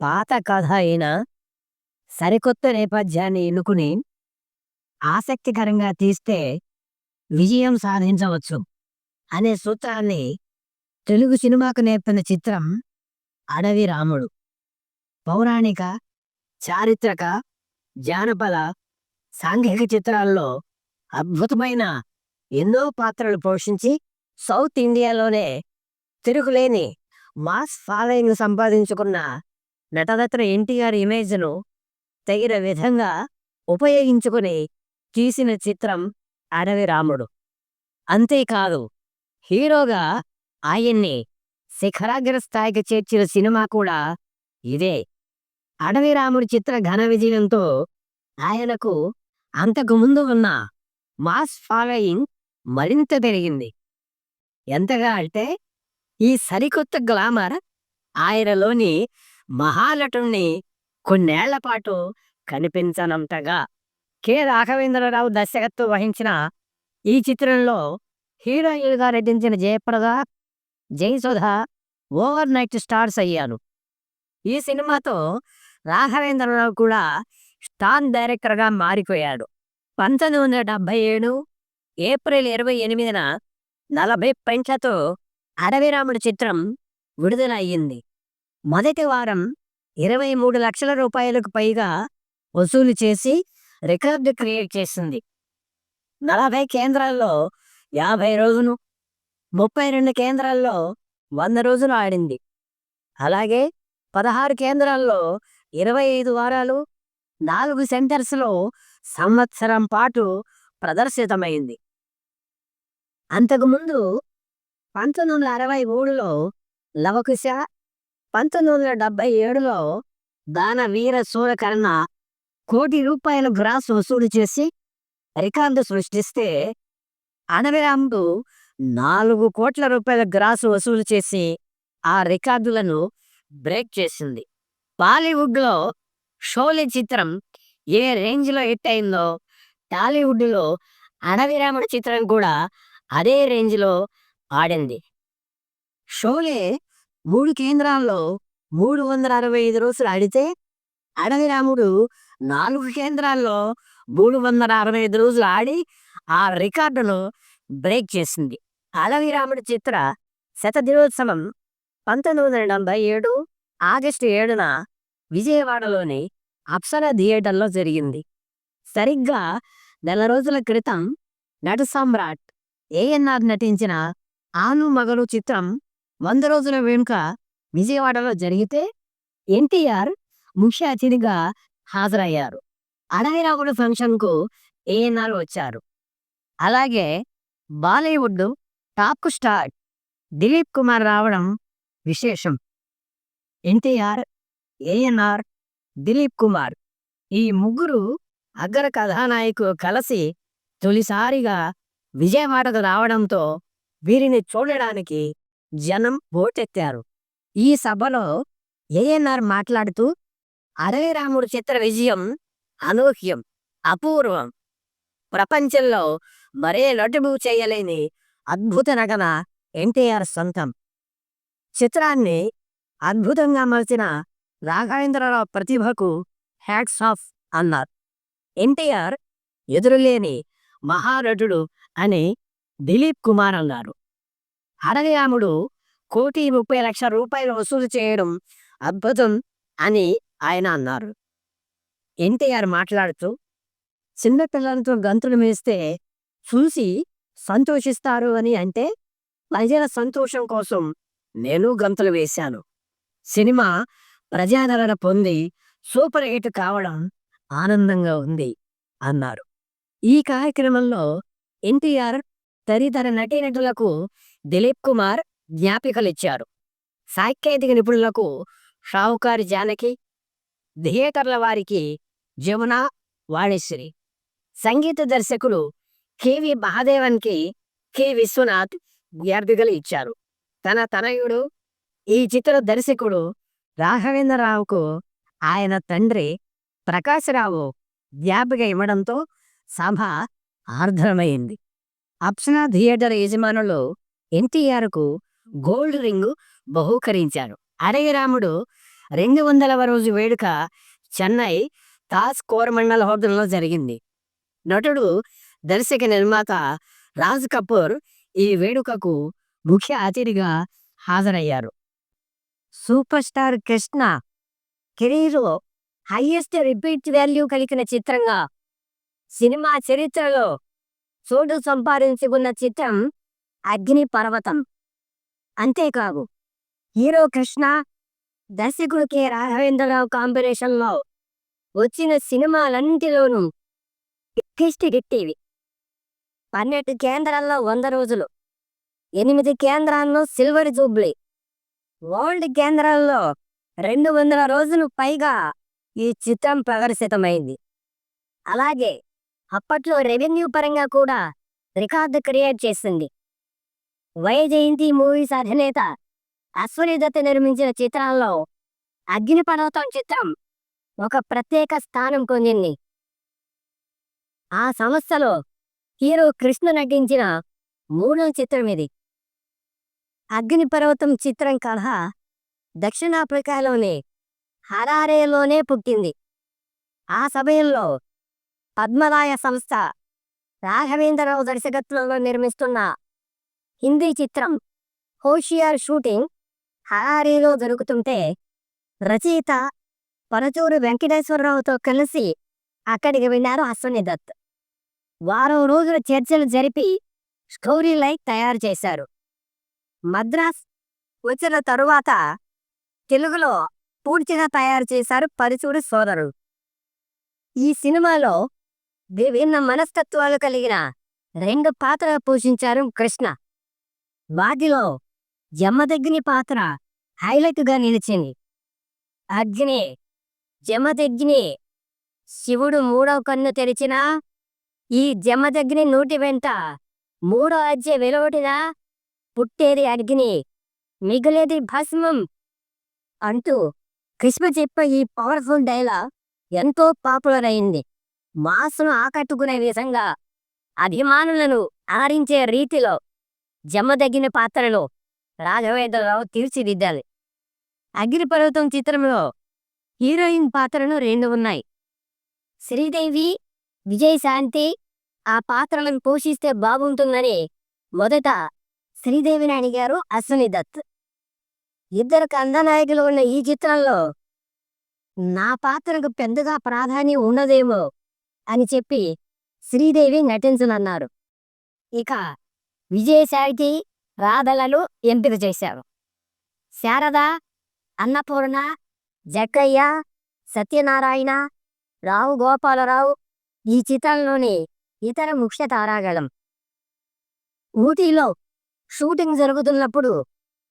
పాత కథ అయినా సరికొత్త నేపథ్యాన్ని ఎన్నుకుని ఆసక్తికరంగా తీస్తే విజయం సాధించవచ్చు అనే సూత్రాన్ని తెలుగు సినిమాకు నేర్పిన చిత్రం అడవి రాముడు. పౌరాణిక చారిత్రక జానపద సాంఘిక చిత్రాల్లో అద్భుతమైన ఎన్నో పాత్రలు పోషించి సౌత్ ఇండియాలోనే తిరుగులేని మాస్ ఫాలోయింగ్ సంపాదించుకున్న నటరత్న ఎన్టీఆర్ ఇమేజ్ను తగిన విధంగా ఉపయోగించుకుని తీసిన చిత్రం అడవి రాముడు. అంతేకాదు హీరోగా ఆయన్ని శిఖరాగ్ర స్థాయికి చేర్చిన సినిమా కూడా ఇదే. అడవి రాముడి చిత్ర ఘన విజయంతో ఆయనకు అంతకు ముందు ఉన్న మాస్ ఫాలోయింగ్ మరింత పెరిగింది. ఎంతగా అంటే ఈ సరికొత్త గ్లామర్ ఆయనలోని మహానటుణ్ణి కొన్నేళ్ళ పాటు కనిపించనంతగా. కె. రాఘవేంద్రరావు దర్శకత్వం వహించిన ఈ చిత్రంలో హీరోయిన్గా నటించిన Jayaprada Jayasudha overnight stars అయ్యారు. ఈ సినిమాతో రాఘవేంద్రరావు కూడా స్టార్ డైరెక్టర్గా మారిపోయాడు. పంతొమ్మిది వందల డెబ్బై ఏడు ఏప్రిల్ ఇరవై ఎనిమిదిన నలభై పెంట్లతో అడవిరాముడి చిత్రం విడుదల అయ్యింది మొదటి వారం ఇరవై మూడు లక్షల రూపాయలకు పైగా వసూలు చేసి రికార్డు క్రియేట్ చేసింది. నలభై కేంద్రాల్లో యాభై రోజులు ముప్పై రెండు కేంద్రాల్లో వంద రోజులు ఆడింది. అలాగే పదహారు కేంద్రాల్లో ఇరవై ఐదు వారాలు నాలుగు సెంటర్స్లో సంవత్సరం పాటు ప్రదర్శితమైంది. అంతకుముందు పంతొమ్మిది వందల అరవై మూడులో లవకుశ పంతొమ్మిది వందల డెబ్బై ఏడులో దాన వీర సూరకర్ణ కోటి రూపాయల గ్రాస్ వసూలు చేసి రికార్డు సృష్టిస్తే అడవిరాముడు నాలుగు కోట్ల రూపాయల గ్రాస్ వసూలు చేసి ఆ రికార్డులను బ్రేక్ చేసింది. బాలీవుడ్లో షోలే చిత్రం ఏ రేంజ్లో హిట్ అయిందో టాలీవుడ్లో అడవిరాముడి చిత్రం కూడా అదే రేంజ్లో ఆడింది షోలే మూడు కేంద్రాల్లో మూడు వందల అరవై ఐదు రోజులు ఆడితే అడవిరాముడు నాలుగు కేంద్రాల్లో మూడు వందల అరవై ఐదు రోజులు ఆడి ఆ రికార్డును బ్రేక్ చేసింది. అడవిరాముడు చిత్ర శతదినోత్సవం పంతొమ్మిది వందల డెబ్బై ఏడు ఆగస్టు ఏడున విజయవాడలోని అప్సర థియేటర్లో జరిగింది. సరిగ్గా నెల రోజుల క్రితం నట సామ్రాట్ ఏఎన్ఆర్ నటించిన ఆను మగలు చిత్రం వంద రోజుల వెనుక విజయవాడలో జరిగితే ఎన్టీఆర్ ముఖ్య అతిథిగా హాజరయ్యారు. అడవిరాముడు ఫంక్షన్కు ఏఎన్ఆర్ వచ్చారు. అలాగే Bollywood top star Dilip Kumar రావడం విశేషం. ఎన్టీఆర్ ఏఎన్ఆర్ దిలీప్ కుమార్ ఈ ముగ్గురు అగ్ర కథానాయకులు కలిసి తొలిసారిగా విజయవాడకు రావడంతో వీరిని చూడడానికి జనం ఓటెత్తారు. ఈ సభలో ఏఎన్ఆర్ మాట్లాడుతూ అడవి రాముడు చిత్ర విజయం అనూహ్యం అపూర్వం. ప్రపంచంలో మరే నటుడు చేయలేని అద్భుత నటన ఎన్టీఆర్ సొంతం. చిత్రాన్ని అద్భుతంగా మలిచిన రాఘవేంద్రరావు ప్రతిభకు హ్యాట్స్ ఆఫ్ అన్నారు. ఎన్టీఆర్ ఎదురులేని మహానటుడు అని దిలీప్ కుమార్ అన్నారు. హరయాముడు కోటి ముప్పై లక్షల రూపాయలు వసూలు చేయడం అద్భుతం అని ఆయన అన్నారు. ఎన్టీఆర్ మాట్లాడుతూ చిన్నపిల్లలతో గంతులు వేస్తే చూసి సంతోషిస్తారు అని అంటే ప్రజల సంతోషం కోసం నేను గంతులు వేశాను. సినిమా ప్రజాదరణ పొంది సూపర్ హిట్ కావడం ఆనందంగా ఉంది అన్నారు. ఈ కార్యక్రమంలో ఎన్టీఆర్ తదితర నటీనటులకు దిలీప్ కుమార్ జ్ఞాపికలిచ్చారు. సాంకేతిక నిపుణులకు షావుకారి జానకి థియేటర్ల వారికి జమున వాణిశ్రీ. సంగీత దర్శకులు కెవి మహాదేవన్కి కె. విశ్వనాథ్ జ్ఞాపికలు ఇచ్చారు. తన తనయుడు ఈ చిత్ర దర్శకుడు రాఘవేంద్రరావుకు ఆయన తండ్రి ప్రకాశరావు జ్ఞాపిక ఇవ్వడంతో సభ ఆర్ద్రమైంది అప్సనా థియేటర్ యజమానులు ఎన్టీఆర్కు గోల్డ్ రింగు బహూకరించారు. అడవిరాముడు రెండు వందలవ రోజు వేడుక చెన్నై తాజ్ కోరమండల్ హోటల్లో జరిగింది. నటుడు దర్శక నిర్మాత రాజ్ కపూర్ ఈ వేడుకకు ముఖ్య అతిథిగా హాజరయ్యారు. సూపర్ స్టార్ కృష్ణ కెరీర్లో హైయెస్ట్ రిపీట్ వాల్యూ కలిగిన చిత్రంగా సినిమా చరిత్రలో చోటు సంపాదించుకున్న చిత్రం అగ్ని పర్వతం. అంతేకాదు హీరో కృష్ణ దర్శకుడు కె రాఘవేంద్రరావు కాంబినేషన్లో వచ్చిన సినిమాలన్నింటిలోనూ కిష్టి హిట్టేవి. పన్నెండు కేంద్రాల్లో వంద రోజులు ఎనిమిది కేంద్రాల్లో సిల్వర్ జూబ్లీ వరల్డ్ కేంద్రాల్లో రెండు వందల రోజులు పైగా ఈ చిత్రం ప్రదర్శితమైంది. అలాగే అప్పట్లో రెవెన్యూ పరంగా కూడా రికార్డు క్రియేట్ చేసింది. వైజయంతి మూవీస్ అధినేత అశ్వనిథత్ నిర్మించిన చిత్రాల్లో అగ్నిపర్వతం చిత్రం ఒక ప్రత్యేక స్థానం పొందింది. ఆ సంస్థలో హీరో కృష్ణ నటించిన మూడో చిత్రం ఇది. అగ్నిపర్వతం చిత్రం కథ దక్షిణాఫ్రికాలోని హరారేలోనే పుట్టింది. ఆ సమయంలో పద్మరాయ సంస్థ రాఘవేంద్రరావు దర్శకత్వంలో నిర్మిస్తున్న హిందీ చిత్రం హోషియార్ షూటింగ్ హరారీలో జరుగుతుంటే రచయిత పరచూరు వెంకటేశ్వరరావుతో కలిసి అక్కడికి వెళ్ళారు అశ్వని దత్. వారం రోజుల చర్చలు జరిపి స్టోరీ లైక్ తయారు చేశారు. మద్రాస్ వచ్చిన తరువాత తెలుగులో పూర్తిగా తయారు చేశారు పరచూరి సోదరుడు ఈ సినిమాలో విభిన్న మనస్తత్వాలు కలిగిన రెండు పాత్రలు పోషించారు కృష్ణ. వాటిలో జమదగ్ని పాత్ర హైలైట్గా నిలిచింది. అగ్ని జమదగ్ని శివుడు మూడో కన్ను తెరిచినా ఈ జమదగ్ని నోటి వెంట మూడో అజ్జె వెలువడినా పుట్టేది అగ్ని మిగిలేది భస్మం అంటూ కృష్ణ చెప్ప ఈ పవర్ఫుల్ డైలాగ్ ఎంతో పాపులర్ అయింది. మాసును ఆకట్టుకునే విధంగా అభిమానులను ఆరించే రీతిలో జమ్మదగిన పాత్రలో రాఘవేంద్రరావు తీర్చిదిద్దాలి. అగ్నిపర్వతం చిత్రంలో హీరోయిన్ పాత్రలు రెండు ఉన్నాయి. శ్రీదేవి విజయశాంతి ఆ పాత్రలను పోషిస్తే బాగుంటుందని మొదట శ్రీదేవిని అడిగారు అశ్విని దత్. ఇద్దరు కందనాయకులు ఉన్న ఈ చిత్రంలో నా పాత్రకు పెద్దగా ప్రాధాన్యం ఉండదేమో అని చెప్పి శ్రీదేవి నటించనన్నారు. ఇక విజయసాయికి రాధలను ఎంపిక చేశారు. శారద అన్నపూర్ణ జక్కయ్య సత్యనారాయణ రావు గోపాలరావు ఈ చిత్రంలోని ఇతర ముఖ్య తారాగళం ఊటీలో షూటింగ్ జరుగుతున్నప్పుడు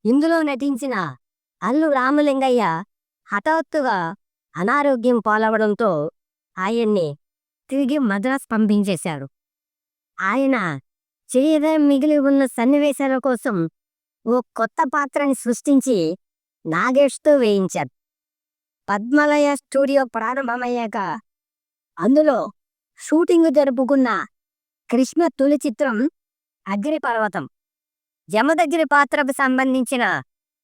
ఇందులో నటించిన అల్లు రామలింగయ్య హఠాత్తుగా అనారోగ్యం పాలవడంతో ఆయన్ని తిరిగి మద్రాస్ పంపించేశారు. ఆయన చేయద మిగిలి ఉన్న సన్నివేశాల కోసం ఓ కొత్త పాత్రని సృష్టించి నాగేష్తో వేయించారు. పద్మలయ స్టూడియో ప్రారంభమయ్యాక అందులో షూటింగ్ జరుపుకున్న కృష్ణ తొలి చిత్రం అగ్నిపర్వతం యమదగ్ని పాత్రకు సంబంధించిన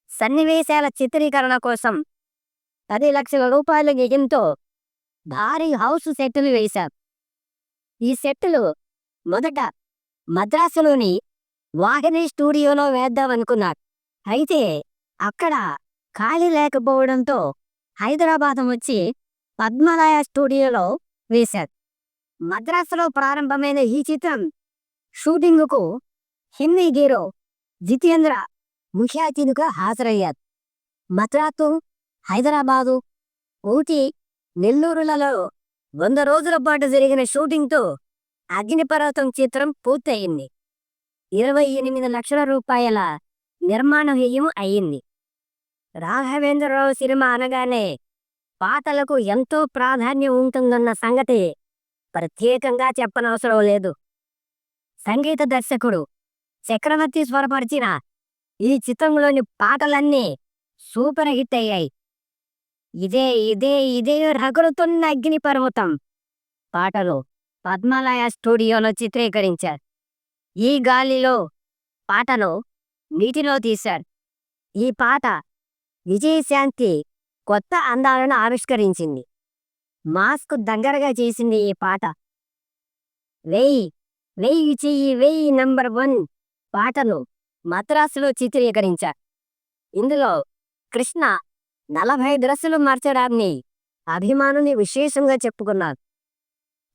సన్నివేశాల చిత్రీకరణ కోసం పది లక్షల రూపాయల వ్యయంతో భారీ హౌస్ సెట్టులు వేశారు. ఈ సెట్టులు మొదట మద్రాసులోని వాహిని స్టూడియోలో వేద్దామనుకున్నారు అయితే అక్కడ ఖాళీ లేకపోవడంతో హైదరాబాద్ వచ్చి పద్మలయ స్టూడియోలో వేశారు మద్రాసులో ప్రారంభమైన ఈ చిత్రం షూటింగుకు హిందీ హీరో జితేంద్ర ముఖ్య అతిథిగా హాజరయ్యారు. మద్రాసు హైదరాబాదు ఊటీ నెల్లూరులలో వంద రోజుల పాటు జరిగిన షూటింగ్తో అగ్నిపర్వతం చిత్రం పూర్తయింది. ఇరవై ఎనిమిది లక్షల రూపాయల నిర్మాణ వ్యయం అయ్యింది. రాఘవేంద్రరావు సినిమా అనగానే పాటలకు ఎంతో ప్రాధాన్యం ఉంటుందన్న సంగతి ప్రత్యేకంగా చెప్పనవసరం లేదు. సంగీత దర్శకుడు చక్రవర్తి స్వరపరిచిన ఈ చిత్రంలోని పాటలన్నీ సూపర్ హిట్ అయ్యాయి. ఇదే ఇదే ఇదే రగులుతున్న అగ్ని పర్వతం పాటలు. పద్మాలయ స్టూడియోలో చిత్రీకరించారు. ఈ గాలిలో పాటను నీటిలో తీశారు. ఈ పాట విజయశాంతి కొత్త అందాలను ఆవిష్కరించింది. మాస్క్ దగ్గరగా చేసింది ఈ పాట. వెయ్యి వెయ్యి చెయ్యి వెయ్యి నంబర్ వన్ పాటను మద్రాసులో చిత్రీకరించారు. ఇందులో కృష్ణ నలభై డ్రెస్సులు మార్చడాన్ని అభిమానుని విశేషంగా చెప్పుకున్నారు.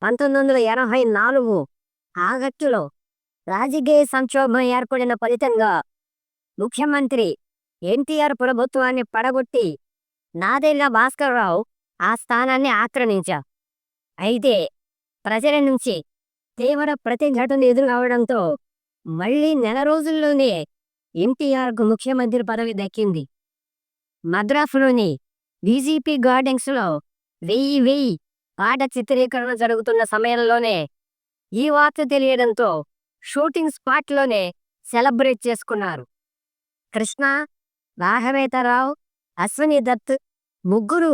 పంతొమ్మిది వందల ఎనభై నాలుగు ఆగస్టులో రాజకీయ సంక్షోభం ఏర్పడిన ఫలితంగా ముఖ్యమంత్రి ఎన్టీఆర్ ప్రభుత్వాన్ని పడగొట్టి నాదెళ్ళ భాస్కర్రావు ఆ స్థానాన్ని ఆక్రమించారు. అయితే ప్రజల నుంచి తీవ్ర ప్రతిఘటన ఎదురవడంతో మళ్ళీ నెల రోజుల్లోనే ఎన్టీఆర్కు ముఖ్యమంత్రి పదవి దక్కింది. మద్రాసులోని బీజేపీ గార్డెన్స్లో వెయ్యి వెయ్యి పాట చిత్రీకరణ జరుగుతున్న సమయంలోనే ఈ వార్త తెలియడంతో షూటింగ్ స్పాట్లోనే సెలబ్రేట్ చేసుకున్నారు. కృష్ణ రాఘవేతరావు అశ్వని దత్ ముగ్గురు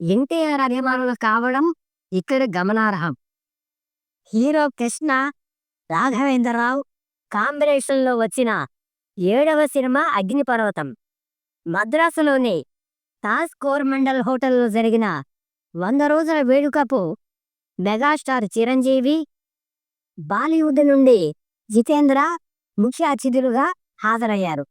ఎన్టీఆర్ అభిమానులు కావడం ఇక్కడ గమనార్హం. హీరో కృష్ణ రాఘవేంద్రరావు కాంబినేషన్లో వచ్చిన ఏడవ సినిమా అగ్నిపర్వతం. మద్రాసులోని తాజ్ కోర్మండల్ హోటల్లో జరిగిన వంద రోజుల వేడుకపు మెగాస్టార్ చిరంజీవి బాలీవుడ్ నుండి జితేంద్ర ముఖ్య అతిథులుగా హాజరయ్యారు.